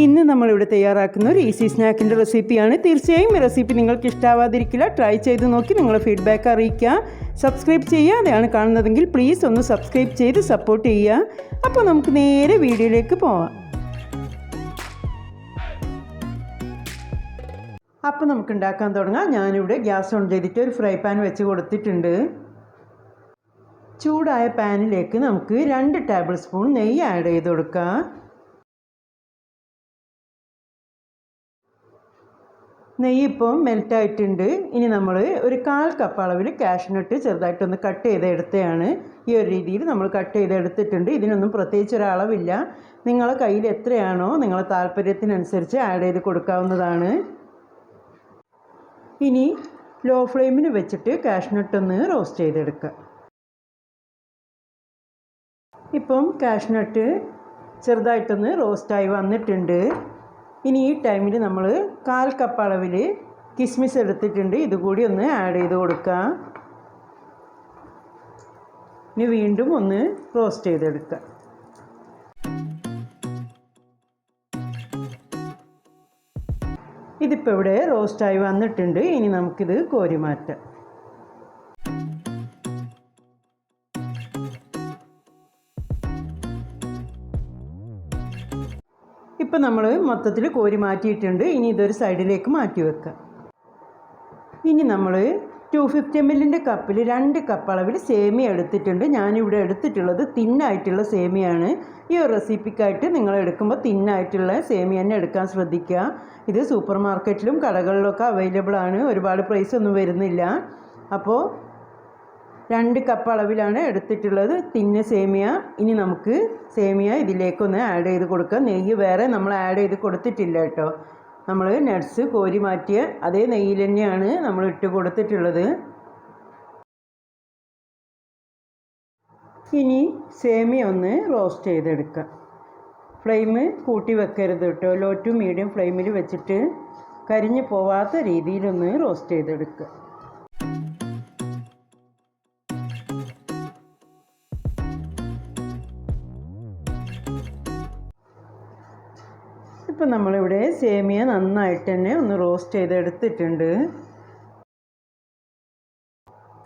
ഇന്ന് നമ്മളിവിടെ തയ്യാറാക്കുന്ന ഒരു ഈസി സ്നാക്കിന്റെ റെസിപ്പിയാണ് തീർച്ചയായും ഈ റെസിപ്പി നിങ്ങൾക്ക് ഇഷ്ടാവാതിരിക്കില്ല. ട്രൈ ചെയ്ത് നോക്കി നിങ്ങളുടെ ഫീഡ്ബാക്ക് അറിയിക്കുക സബ്സ്ക്രൈബ് ചെയ്യാതെയാണ് കാണുന്നതെങ്കിൽ പ്ലീസ് ഒന്ന് സബ്സ്ക്രൈബ് ചെയ്ത് സപ്പോർട്ട് ചെയ്യുക. അപ്പോൾ നമുക്ക് നേരെ വീഡിയോയിലേക്ക് പോവാം. അപ്പോൾ നമുക്ക് ഉണ്ടാക്കാൻ തുടങ്ങാം. ഞാനിവിടെ ഗ്യാസ് ഓൺ ചെയ്തിട്ട് ഒരു ഫ്രൈ പാൻ വെച്ച് കൊടുത്തിട്ടുണ്ട്. ചൂടായ പാനിലേക്ക് നമുക്ക് രണ്ട് ടേബിൾ സ്പൂൺ നെയ്യ് ആഡ് ചെയ്ത് കൊടുക്കാം. നെയ്യ് ഇപ്പം മെൽറ്റായിട്ടുണ്ട്. ഇനി നമ്മൾ ഒരു കാൽ കപ്പ് അളവിൽ കാഷ്നട്ട് ചെറുതായിട്ടൊന്ന് കട്ട് ചെയ്ത് എടുത്തതാണ് ഈ ഒരു രീതിയിൽ നമ്മൾ കട്ട് ചെയ്തെടുത്തിട്ടുണ്ട്. ഇതിനൊന്നും പ്രത്യേകിച്ച് ഒരളവില്ല നിങ്ങളെ കയ്യിൽ എത്രയാണോ നിങ്ങളെ താല്പര്യത്തിനനുസരിച്ച് ആഡ് ചെയ്ത് കൊടുക്കാവുന്നതാണ്. ഇനി ലോ ഫ്ലെയിമിൽ വെച്ചിട്ട് കാഷ്നട്ട് ഒന്ന് റോസ്റ്റ് ചെയ്തെടുക്കുക ഇപ്പം കാഷ്നട്ട് ചെറുതായിട്ടൊന്ന് റോസ്റ്റായി വന്നിട്ടുണ്ട്. ഇനി ഈ ടൈമിൽ നമ്മൾ കാൽ കപ്പ് അളവിൽ കിസ്മിസ് എടുത്തിട്ടുണ്ട്. ഇതുകൂടി ഒന്ന് ആഡ് ചെയ്ത് കൊടുക്കുക ഇനി വീണ്ടും ഒന്ന് റോസ്റ്റ് ചെയ്തെടുക്കുക ഇതിപ്പോൾ ഇവിടെ റോസ്റ്റായി വന്നിട്ടുണ്ട്. ഇനി നമുക്കിത് കോരി മാറ്റാം ഇപ്പം നമ്മൾ മൊത്തത്തിൽ കോരി മാറ്റിയിട്ടുണ്ട്. ഇനി ഇതൊരു സൈഡിലേക്ക് മാറ്റി വെക്കാം. ഇനി നമ്മൾ ടു ഫിഫ്റ്റി എം എല്ലിന്റെ കപ്പിൽ രണ്ട് കപ്പ് അളവിൽ സേമിയ എടുത്തിട്ടുണ്ട്. ഞാനിവിടെ എടുത്തിട്ടുള്ളത് തിന്നായിട്ടുള്ള സേമിയാണ്. ഈ ഒരു റെസിപ്പിക്കായിട്ട് നിങ്ങൾ എടുക്കുമ്പോൾ തിന്നായിട്ടുള്ള സേമിയ തന്നെ എടുക്കാൻ ശ്രദ്ധിക്കുക. ഇത് സൂപ്പർ മാർക്കറ്റിലും കടകളിലൊക്കെ അവൈലബിൾ ആണ് ഒരുപാട് പ്രൈസ് ഒന്നും വരുന്നില്ല. അപ്പോൾ രണ്ട് കപ്പ് അളവിലാണ് എടുത്തിട്ടുള്ളത്. തിന്ന സേമിയ. ഇനി നമുക്ക് സേമിയ ഇതിലേക്കൊന്ന് ആഡ് ചെയ്ത് കൊടുക്കാം. നെയ്യ് വേറെ നമ്മൾ ആഡ് ചെയ്ത് കൊടുത്തിട്ടില്ല കേട്ടോ. നമ്മൾ നട്ട്സ് കോരി മാറ്റിയ അതേ നെയ്യിൽ തന്നെയാണ് നമ്മൾ ഇട്ട് കൊടുത്തിട്ടുള്ളത്. ഇനി സേമിയ ഒന്ന് റോസ്റ്റ് ചെയ്തെടുക്കാം. ഫ്ലെയിം കൂട്ടി വെക്കരുത് കേട്ടോ. ലോ ടു മീഡിയം ഫ്ലെയിമിൽ വെച്ചിട്ട് കരിഞ്ഞു പോവാത്ത രീതിയിലൊന്ന് റോസ്റ്റ് ചെയ്തെടുക്കുക. ഇപ്പം നമ്മളിവിടെ സേമിയ നന്നായിട്ട് തന്നെ ഒന്ന് റോസ്റ്റ് ചെയ്തെടുത്തിട്ടുണ്ട്.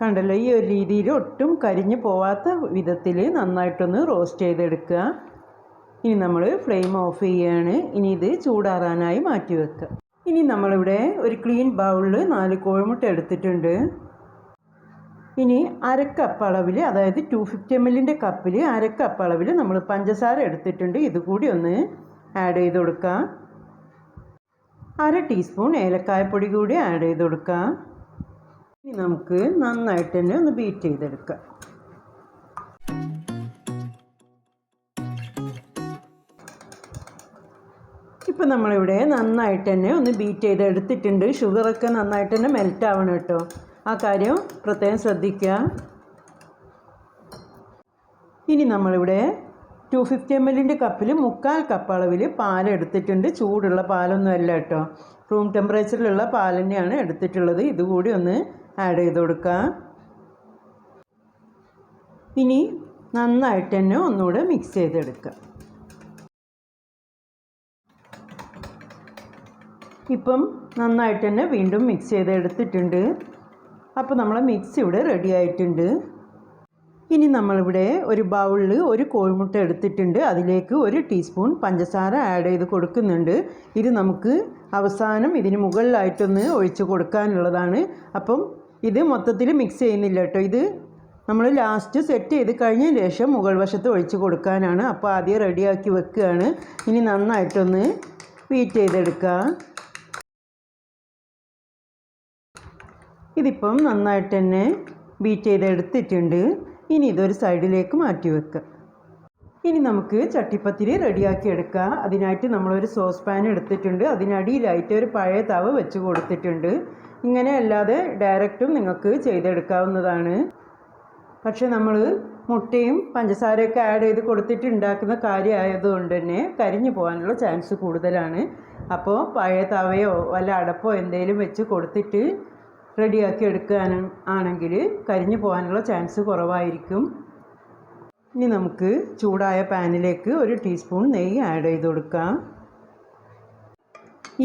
കണ്ടല്ലോ ഈ ഒരു രീതിയിൽ ഒട്ടും കരിഞ്ഞു പോവാത്ത വിധത്തിൽ നന്നായിട്ടൊന്ന് റോസ്റ്റ് ചെയ്തെടുക്കുക. ഇനി നമ്മൾ ഫ്ലെയിം ഓഫ് ചെയ്യുകയാണ് ഇനി ഇത് ചൂടാറാനായി മാറ്റി വെക്കുക. ഇനി നമ്മളിവിടെ ഒരു ക്ലീൻ ബൗളിൽ നാല് കോഴിമുട്ട എടുത്തിട്ടുണ്ട്. ഇനി അരക്കപ്പ് അളവിൽ അതായത് ടു ഫിഫ്റ്റി എം എല്ലിന്റെ കപ്പിൽ അരക്കപ്പ് അളവിൽ നമ്മൾ പഞ്ചസാര എടുത്തിട്ടുണ്ട്. ഇതുകൂടി ഒന്ന് ആഡ് ചെയ്ത് കൊടുക്കാം അര ടീസ്പൂൺ ഏലക്കായപ്പൊടി കൂടി ആഡ് ചെയ്ത് കൊടുക്കാം ഇനി നമുക്ക് നന്നായിട്ട് തന്നെ ഒന്ന് ബീറ്റ് ചെയ്തെടുക്കാം ഇപ്പം നമ്മളിവിടെ നന്നായിട്ട് തന്നെ ഒന്ന് ബീറ്റ് ചെയ്ത് എടുത്തിട്ടുണ്ട് ഷുഗറൊക്കെ നന്നായിട്ട് തന്നെ മെൽറ്റ് ആവണം കേട്ടോ. ആ കാര്യം പ്രത്യേകം ശ്രദ്ധിക്കുക. ഇനി നമ്മളിവിടെ ടു ഫിഫ്റ്റി എം എല്ലിന്റെ കപ്പിൽ മുക്കാൽ കപ്പ് അളവിൽ പാൽ എടുത്തിട്ടുണ്ട്. ചൂടുള്ള പാലൊന്നും അല്ല കേട്ടോ. റൂം ടെമ്പറേച്ചറിലുള്ള പാൽ തന്നെയാണ് എടുത്തിട്ടുള്ളത്. ഇതുകൂടി ഒന്ന് ആഡ് ചെയ്ത് കൊടുക്കുക ഇനി നന്നായിട്ട് തന്നെ ഒന്നുകൂടെ മിക്സ് ചെയ്തെടുക്കുക ഇപ്പം നന്നായിട്ട് തന്നെ വീണ്ടും മിക്സ് ചെയ്ത് എടുത്തിട്ടുണ്ട്. അപ്പോൾ നമ്മളെ മിക്സ് ഇവിടെ റെഡി ആയിട്ടുണ്ട്. ഇനി നമ്മളിവിടെ ഒരു ബൗളിൽ ഒരു കോഴിമുട്ട എടുത്തിട്ടുണ്ട്. അതിലേക്ക് ഒരു ടീസ്പൂൺ പഞ്ചസാര ആഡ് ചെയ്ത് കൊടുക്കുന്നുണ്ട്. ഇത് നമുക്ക് അവസാനം ഇതിന് മുകളിലായിട്ടൊന്ന് ഒഴിച്ച് കൊടുക്കാനുള്ളതാണ്. അപ്പം ഇത് മൊത്തത്തിൽ മിക്സ് ചെയ്യുന്നില്ല കേട്ടോ. ഇത് നമ്മൾ ലാസ്റ്റ് സെറ്റ് ചെയ്ത് കഴിഞ്ഞ ശേഷം മുകൾ വശത്ത് ഒഴിച്ച് കൊടുക്കാനാണ്. അപ്പോൾ ആദ്യം റെഡിയാക്കി വെക്കുകയാണ്. ഇനി നന്നായിട്ടൊന്ന് വീറ്റ് ചെയ്തെടുക്കുക. ഇതിപ്പം നന്നായിട്ട് തന്നെ ബീറ്റ് ചെയ്ത് എടുത്തിട്ടുണ്ട് ഇനി ഇതൊരു സൈഡിലേക്ക് മാറ്റി വെക്കുക ഇനി നമുക്ക് ചട്ടിപ്പത്തിരി റെഡിയാക്കി എടുക്കാം. അതിനായിട്ട് നമ്മളൊരു സോസ് പാൻ എടുത്തിട്ടുണ്ട്. അതിനടിയിലായിട്ട് ഒരു പഴയ തവ വെച്ച് കൊടുത്തിട്ടുണ്ട്. ഇങ്ങനെ അല്ലാതെ ഡയറക്റ്റും നിങ്ങൾക്ക് ചെയ്തെടുക്കാവുന്നതാണ്. പക്ഷേ നമ്മൾ മുട്ടയും പഞ്ചസാരയൊക്കെ ആഡ് ചെയ്ത് കൊടുത്തിട്ട് ഉണ്ടാക്കുന്ന കാര്യമായതുകൊണ്ട് തന്നെ കരിഞ്ഞു പോകാനുള്ള ചാൻസ് കൂടുതലാണ്. അപ്പോൾ പഴയ തവയോ വല്ല അടപ്പോ എന്തെങ്കിലും വെച്ച് കൊടുത്തിട്ട് റെഡിയാക്കി എടുക്കാൻ ആണെങ്കിൽ കരിഞ്ഞു പോകാനുള്ള ചാൻസ് കുറവായിരിക്കും. ഇനി നമുക്ക് ചൂടായ പാനിലേക്ക് ഒരു ടീസ്പൂൺ നെയ്യ് ആഡ് ചെയ്ത് കൊടുക്കാം.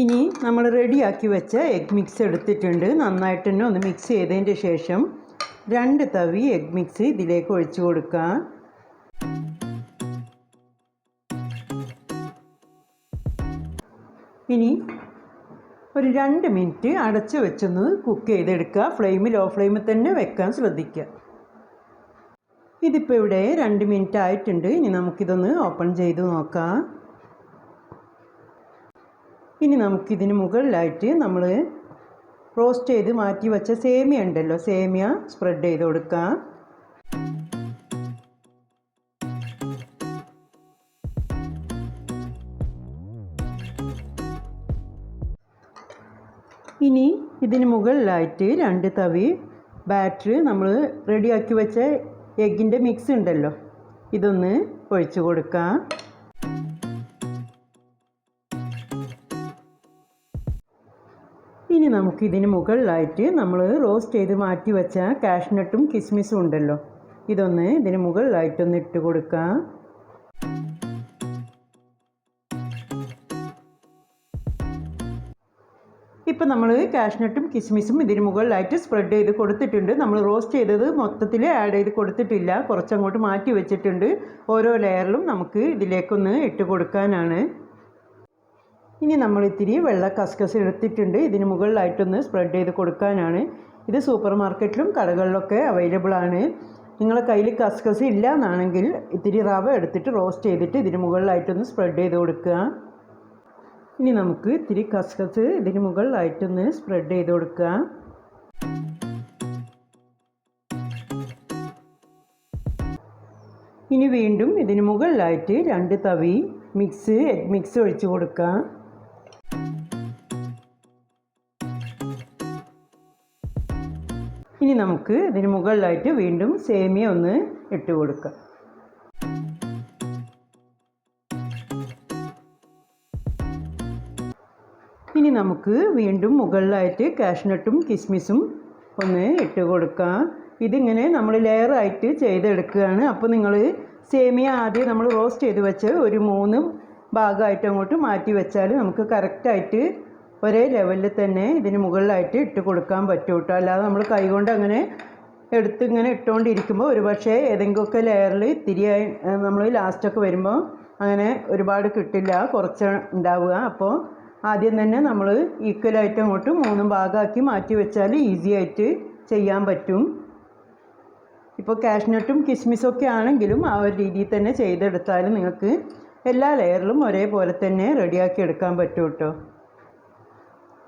ഇനി നമ്മൾ റെഡിയാക്കി വെച്ച എഗ് മിക്സ് എടുത്തിട്ടുണ്ട്. നന്നായിട്ട് തന്നെ ഒന്ന് മിക്സ് ചെയ്തതിന്റെ ശേഷം രണ്ട് തവി എഗ് മിക്സ് ഇതിലേക്ക് ഒഴിച്ചു കൊടുക്കാം. ഇനി ഒരു രണ്ട് മിനിറ്റ് അടച്ച് വെച്ചൊന്ന് കുക്ക് ചെയ്തെടുക്കുക. ഫ്ലെയിം ലോ ഫ്ലെയിമിൽ തന്നെ വെക്കാൻ ശ്രദ്ധിക്കുക. ഇതിപ്പോൾ ഇവിടെ രണ്ട് മിനിറ്റ് ആയിട്ടുണ്ട്. ഇനി നമുക്കിതൊന്ന് ഓപ്പൺ ചെയ്ത് നോക്കാം. ഇനി നമുക്കിതിന് മുകളിലായിട്ട് നമ്മൾ റോസ്റ്റ് ചെയ്ത് മാറ്റി വെച്ച സേമിയ ഉണ്ടല്ലോ. സേമിയ സ്പ്രെഡ് ചെയ്ത് കൊടുക്കാം. ഇനി ഇതിന് മുകളിലായിട്ട് രണ്ട് തവി ബാറ്റർ നമ്മൾ റെഡിയാക്കി വെച്ച എഗ്ഗിന്റെ മിക്സ് ഉണ്ടല്ലോ. ഇതൊന്ന് ഒഴിച്ചു കൊടുക്കാം. ഇനി നമുക്ക് ഇതിന് മുകളിലായിട്ട് നമ്മൾ റോസ്റ്റ് ചെയ്ത് മാറ്റി വെച്ച കാഷ്നട്ടും കിസ്മിസും ഉണ്ടല്ലോ. ഇതൊന്ന് ഇതിന് മുകളിലായിട്ടൊന്ന് ഇട്ട് കൊടുക്കാം. ഇപ്പം നമ്മൾ കാഷ്നട്ടും കിസ്മിസും ഇതിന് മുകളിലായിട്ട് സ്പ്രെഡ് ചെയ്ത് കൊടുത്തിട്ടുണ്ട്. നമ്മൾ റോസ്റ്റ് ചെയ്തത് മൊത്തത്തിൽ ആഡ് ചെയ്ത് കൊടുത്തിട്ടില്ല. കുറച്ചങ്ങോട്ട് മാറ്റി വെച്ചിട്ടുണ്ട്. ഓരോ ലെയറിലും നമുക്ക് ഇതിലേക്കൊന്ന് ഇട്ട് കൊടുക്കാനാണ്. ഇനി നമ്മൾ ഇത്തിരി വെള്ള കസ്കസ് എടുത്തിട്ടുണ്ട്. ഇതിന് മുകളിലായിട്ടൊന്ന് സ്പ്രെഡ് ചെയ്ത് കൊടുക്കാനാണ്. ഇത് സൂപ്പർ മാർക്കറ്റിലും കടകളിലൊക്കെ അവൈലബിൾ ആണ്. നിങ്ങളെ കയ്യിൽ കസ്കസ് ഇല്ല എന്നാണെങ്കിൽ ഇത്തിരി റവ എടുത്തിട്ട് റോസ്റ്റ് ചെയ്തിട്ട് ഇതിന് മുകളിലായിട്ടൊന്ന് സ്പ്രെഡ് ചെയ്ത് കൊടുക്കുക. ഇനി നമുക്ക് ഇത്തിരി കസ്കസ് ഇതിന് മുകളിലായിട്ടൊന്ന് സ്പ്രെഡ് ചെയ്ത് കൊടുക്കുക. ഇനി വീണ്ടും ഇതിന് മുകളിലായിട്ട് രണ്ട് തവി മിക്സ് എഗ് മിക്സ് ഒഴിച്ച് കൊടുക്കുക. ഇനി നമുക്ക് ഇതിന് മുകളിലായിട്ട് വീണ്ടും സേമിയ ഒന്ന് ഇട്ട് കൊടുക്കാം ഇനി നമുക്ക് വീണ്ടും മുകളിലായിട്ട് കാഷ്നട്ടും കിസ്മിസും ഒന്ന് ഇട്ട് കൊടുക്കാം. ഇതിങ്ങനെ നമ്മൾ ലെയറായിട്ട് ചെയ്തെടുക്കുകയാണ്. അപ്പോൾ നിങ്ങൾ സേമിയ ആദ്യം നമ്മൾ റോസ്റ്റ് ചെയ്ത് വെച്ച് ഒരു മൂന്ന് ഭാഗമായിട്ട് അങ്ങോട്ട് മാറ്റി വെച്ചാൽ നമുക്ക് കറക്റ്റായിട്ട് ഒരേ ലെവലിൽ തന്നെ ഇതിന് മുകളിലായിട്ട് ഇട്ട് കൊടുക്കാൻ പറ്റും കേട്ടോ. അല്ലാതെ നമ്മൾ കൈകൊണ്ട് അങ്ങനെ എടുത്ത് ഇങ്ങനെ ഇട്ടുകൊണ്ടിരിക്കുമ്പോൾ ഒരു പക്ഷേ ഏതെങ്കിലുമൊക്കെ ലെയറിൽ ഇത്തിരിയായി നമ്മൾ ലാസ്റ്റൊക്കെ വരുമ്പോൾ അങ്ങനെ ഒരുപാട് കിട്ടില്ല കുറച്ച് ഉണ്ടാവുക. അപ്പോൾ ആദ്യം തന്നെ നമ്മൾ ഈക്വലായിട്ട് അങ്ങോട്ട് മൂന്നും ഭാഗമാക്കി മാറ്റി വെച്ചാൽ ഈസി ആയിട്ട് ചെയ്യാൻ പറ്റും. ഇപ്പോൾ കാഷ്നട്ടും കിസ്മിസൊക്കെ ആണെങ്കിലും ആ ഒരു രീതിയിൽ തന്നെ ചെയ്തെടുത്താൽ നിങ്ങൾക്ക് എല്ലാ ലെയറിലും ഒരേപോലെ തന്നെ റെഡിയാക്കി എടുക്കാൻ പറ്റും കേട്ടോ.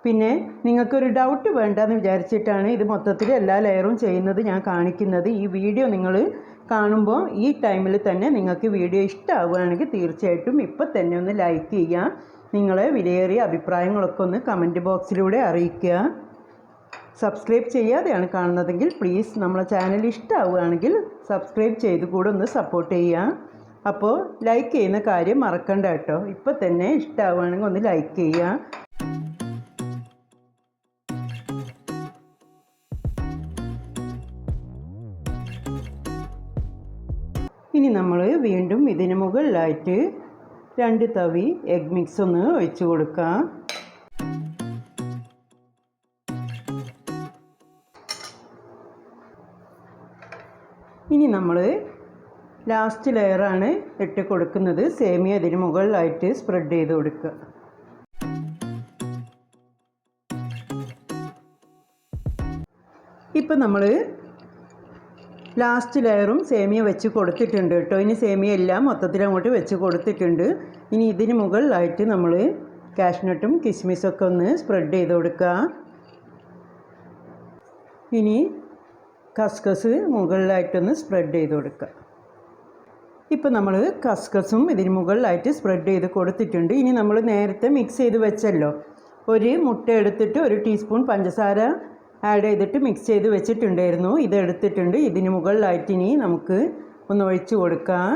പിന്നെ നിങ്ങൾക്കൊരു ഡൗട്ട് വേണ്ടെന്ന് വിചാരിച്ചിട്ടാണ് ഇത് മൊത്തത്തിൽ എല്ലാ ലെയറും ചെയ്യുന്നത് ഞാൻ കാണിക്കുന്നത്. ഈ വീഡിയോ നിങ്ങൾ കാണുമ്പോൾ ഈ ടൈമിൽ തന്നെ നിങ്ങൾക്ക് വീഡിയോ ഇഷ്ടമാവുകയാണെങ്കിൽ തീർച്ചയായിട്ടും ഇപ്പം തന്നെ ഒന്ന് ലൈക്ക് ചെയ്യുക. നിങ്ങളെ വിലയേറിയ അഭിപ്രായങ്ങളൊക്കെ ഒന്ന് കമന്റ് ബോക്സിലൂടെ അറിയിക്കുക. സബ്സ്ക്രൈബ് ചെയ്യാതെയാണ് കാണുന്നതെങ്കിൽ പ്ലീസ് നമ്മളെ ചാനൽ ഇഷ്ടമാവുകയാണെങ്കിൽ സബ്സ്ക്രൈബ് ചെയ്ത് കൂടെ ഒന്ന് സപ്പോർട്ട് ചെയ്യുക. അപ്പോൾ ലൈക്ക് ചെയ്യുന്ന കാര്യം മറക്കണ്ട കേട്ടോ. ഇപ്പം തന്നെ ഇഷ്ടമാവുകയാണെങ്കിൽ ഒന്ന് ലൈക്ക് ചെയ്യുക. ഇനി നമ്മൾ വീണ്ടും ഇതിന് മുകളിലായിട്ട് രണ്ട് തവി എഗ് മിക്സ് ഒന്ന് ഒഴിച്ചു കൊടുക്കാം. ഇനി നമ്മൾ ലാസ്റ്റ് ലെയറാണ് ഇട്ട് കൊടുക്കുന്നത്. സേമിയ ഇതിന് മുകളിലായിട്ട് സ്പ്രെഡ് ചെയ്ത് കൊടുക്കുക. ഇപ്പം നമ്മൾ ലാസ്റ്റ് ലെയറും സേമിയ വെച്ച് കൊടുത്തിട്ടുണ്ട് കേട്ടോ. ഇനി സേമിയ എല്ലാം മൊത്തത്തിൽ അങ്ങോട്ട് വെച്ച് കൊടുത്തിട്ടുണ്ട്. ഇനി ഇതിന് മുകളിലായിട്ട് നമ്മൾ കാഷ്നട്ടും കിസ്മിസൊക്കെ ഒന്ന് സ്പ്രെഡ് ചെയ്ത് കൊടുക്കുക ഇനി കസ്കസ് മുകളിലായിട്ടൊന്ന് സ്പ്രെഡ് ചെയ്ത് കൊടുക്കുക ഇപ്പം നമ്മൾ കസ്കസും ഇതിന് മുകളിലായിട്ട് സ്പ്രെഡ് ചെയ്ത് കൊടുത്തിട്ടുണ്ട്. ഇനി നമ്മൾ നേരത്തെ മിക്സ് ചെയ്ത് വെച്ചല്ലോ. ഒരു മുട്ട എടുത്തിട്ട് ഒരു ടീസ്പൂൺ പഞ്ചസാര ആഡ് ചെയ്തിട്ട് മിക്സ് ചെയ്ത് വെച്ചിട്ടുണ്ടായിരുന്നു. ഇത് എടുത്തിട്ടുണ്ട്. ഇതിന് മുകളിലായിട്ട് ഇനി നമുക്ക് ഒന്ന് ഒഴിച്ച് കൊടുക്കാം.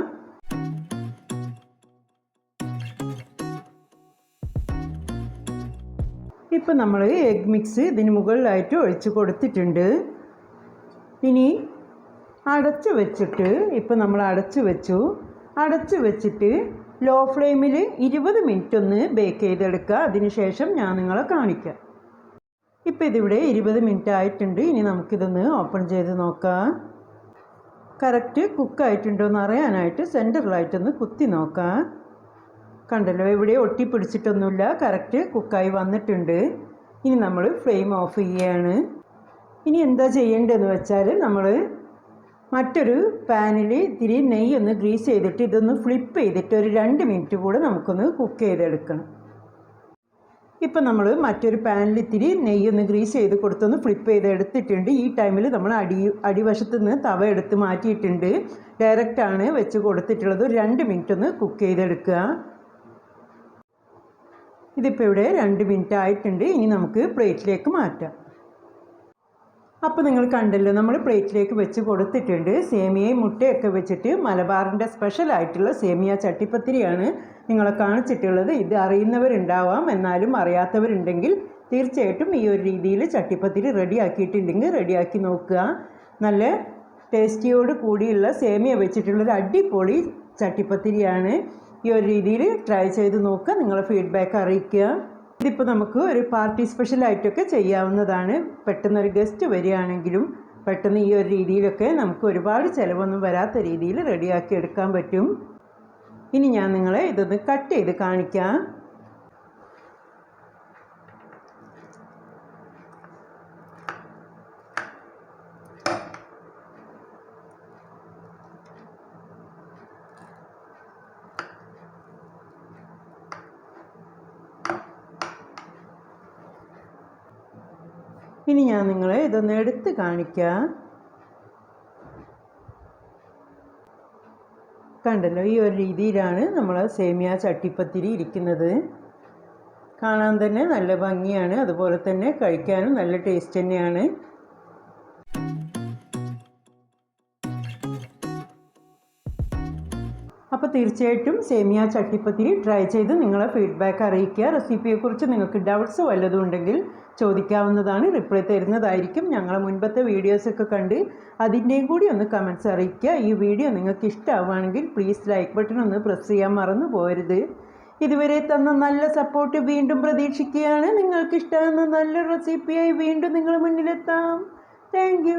ഇപ്പം നമ്മൾ എഗ് മിക്സ് ഇതിന് മുകളിലായിട്ട് ഒഴിച്ച് കൊടുത്തിട്ടുണ്ട്. ഇനി അടച്ച് വെച്ചിട്ട് ഇപ്പം നമ്മൾ അടച്ച് വെച്ചു. അടച്ച് വെച്ചിട്ട് ലോ ഫ്ലെയിമിൽ ഇരുപത് മിനിറ്റ് ഒന്ന് ബേക്ക് ചെയ്തെടുക്കുക. അതിനുശേഷം ഞാൻ നിങ്ങളെ കാണിക്കാം. ഇപ്പോൾ ഇതിവിടെ ഇരുപത് മിനിറ്റ് ആയിട്ടുണ്ട്. ഇനി നമുക്കിതൊന്ന് ഓപ്പൺ ചെയ്ത് നോക്കാം. കറക്റ്റ് കുക്കായിട്ടുണ്ടോ എന്ന് അറിയാനായിട്ട് സെന്ററിലായിട്ടൊന്ന് കുത്തി നോക്കാം. കണ്ടല്ലോ ഇവിടെ ഒട്ടി പിടിച്ചിട്ടൊന്നുമില്ല. കറക്റ്റ് കുക്കായി വന്നിട്ടുണ്ട്. ഇനി നമ്മൾ ഫ്ലെയിം ഓഫ് ചെയ്യുകയാണ് ഇനി എന്താ ചെയ്യേണ്ടതെന്ന് വെച്ചാൽ നമ്മൾ മറ്റൊരു പാനിൽ ഇത്തിരി നെയ്യൊന്ന് ഗ്രീസ് ചെയ്തിട്ട് ഇതൊന്ന് ഫ്ലിപ്പ് ചെയ്തിട്ട് ഒരു രണ്ട് മിനിറ്റ് കൂടെ നമുക്കൊന്ന് കുക്ക് ചെയ്തെടുക്കണം. ഇപ്പം നമ്മൾ മറ്റൊരു പാനിൽ ഇത്തിരി നെയ്യൊന്ന് ഗ്രീസ് ചെയ്ത് കൊടുത്തൊന്ന് ഫ്ലിപ്പ് ചെയ്ത് എടുത്തിട്ടുണ്ട്. ഈ ടൈമിൽ നമ്മൾ അടി അടിവശത്ത് നിന്ന് തവ എടുത്ത് മാറ്റിയിട്ടുണ്ട്. ഡയറക്റ്റാണ് വെച്ച് കൊടുത്തിട്ടുള്ളത്. ഒരു രണ്ട് മിനിറ്റ് ഒന്ന് കുക്ക് ചെയ്തെടുക്കുക. ഇതിപ്പോൾ ഇവിടെ രണ്ട് മിനിറ്റ് ആയിട്ടുണ്ട്. ഇനി നമുക്ക് പ്ലേറ്റിലേക്ക് മാറ്റാം. അപ്പോൾ നിങ്ങൾ കണ്ടല്ലോ നമ്മൾ പ്ലേറ്റിലേക്ക് വെച്ച് കൊടുത്തിട്ടുണ്ട്. സേമിയയും മുട്ടയൊക്കെ വെച്ചിട്ട് മലബാറിന്റെ സ്പെഷ്യൽ ആയിട്ടുള്ള സേമിയ ചട്ടിപ്പത്തിരിയാണ് നിങ്ങളെ കാണിച്ചിട്ടുള്ളത്. ഇത് അറിയുന്നവരുണ്ടാവാം എന്നാലും അറിയാത്തവരുണ്ടെങ്കിൽ തീർച്ചയായിട്ടും ഈ ഒരു രീതിയിൽ ചട്ടിപ്പത്തിരി റെഡിയാക്കിയിട്ടുണ്ടെങ്കിൽ റെഡിയാക്കി നോക്കുക. നല്ല ടേസ്റ്റിയോട് കൂടിയുള്ള സേമിയ വെച്ചിട്ടുള്ളൊരു അടിപൊളി ചട്ടിപ്പത്തിരിയാണ്. ഈ ഒരു രീതിയിൽ ട്രൈ ചെയ്ത് നോക്കുക നിങ്ങളെ ഫീഡ്ബാക്ക് അറിയിക്കുക. ഇതിപ്പോൾ നമുക്ക് ഒരു പാർട്ടി സ്പെഷ്യലായിട്ടൊക്കെ ചെയ്യാവുന്നതാണ്. പെട്ടെന്നൊരു ഗസ്റ്റ് വരികയാണെങ്കിലും പെട്ടെന്ന് ഈ ഒരു രീതിയിലൊക്കെ നമുക്ക് ഒരുപാട് ചിലവൊന്നും വരാത്ത രീതിയിൽ റെഡിയാക്കി എടുക്കാൻ പറ്റും. ഇനി ഞാൻ നിങ്ങളെ ഇതൊന്ന് കട്ട് ചെയ്ത് കാണിക്കാം. ഇനി ഞാൻ നിങ്ങളെ ഇതൊന്ന് എടുത്ത് കാണിക്കാം. കണ്ടല്ലോ ഈ ഒരു രീതിയിലാണ് നമ്മൾ സേമിയ ചട്ടിപ്പത്തിരി ഇരിക്കുന്നത്. കാണാൻ തന്നെ നല്ല ഭംഗിയാണ്. അതുപോലെ തന്നെ കഴിക്കാനും നല്ല ടേസ്റ്റ് തന്നെയാണ്. അപ്പോൾ തീർച്ചയായിട്ടും സേമിയ ചട്ടിപ്പത്തിരി ട്രൈ ചെയ്ത് നിങ്ങളെ ഫീഡ്ബാക്ക് അറിയിക്കുക. റെസിപ്പിയെക്കുറിച്ച് നിങ്ങൾക്ക് ഡൗട്ട്സ് വല്ലതും ഉണ്ടെങ്കിൽ ചോദിക്കാവുന്നതാണ്. റിപ്ലൈ തരുന്നതായിരിക്കും. ഞങ്ങളെ മുൻപത്തെ വീഡിയോസൊക്കെ കണ്ട് അതിന്റെയും കൂടി ഒന്ന് കമൻസ് അറിയിക്കുക. ഈ വീഡിയോ നിങ്ങൾക്ക് ഇഷ്ടമാവുകയാണെങ്കിൽ പ്ലീസ് ലൈക്ക് ബട്ടൺ ഒന്ന് പ്രസ് ചെയ്യാൻ മറന്നു പോരുത് ഇതുവരെ തന്ന നല്ല സപ്പോർട്ട് വീണ്ടും പ്രതീക്ഷിക്കുകയാണ്. നിങ്ങൾക്ക് ഇഷ്ടമാകുന്ന നല്ല റെസിപ്പിയായി വീണ്ടും നിങ്ങൾ മുന്നിലെത്താം. താങ്ക്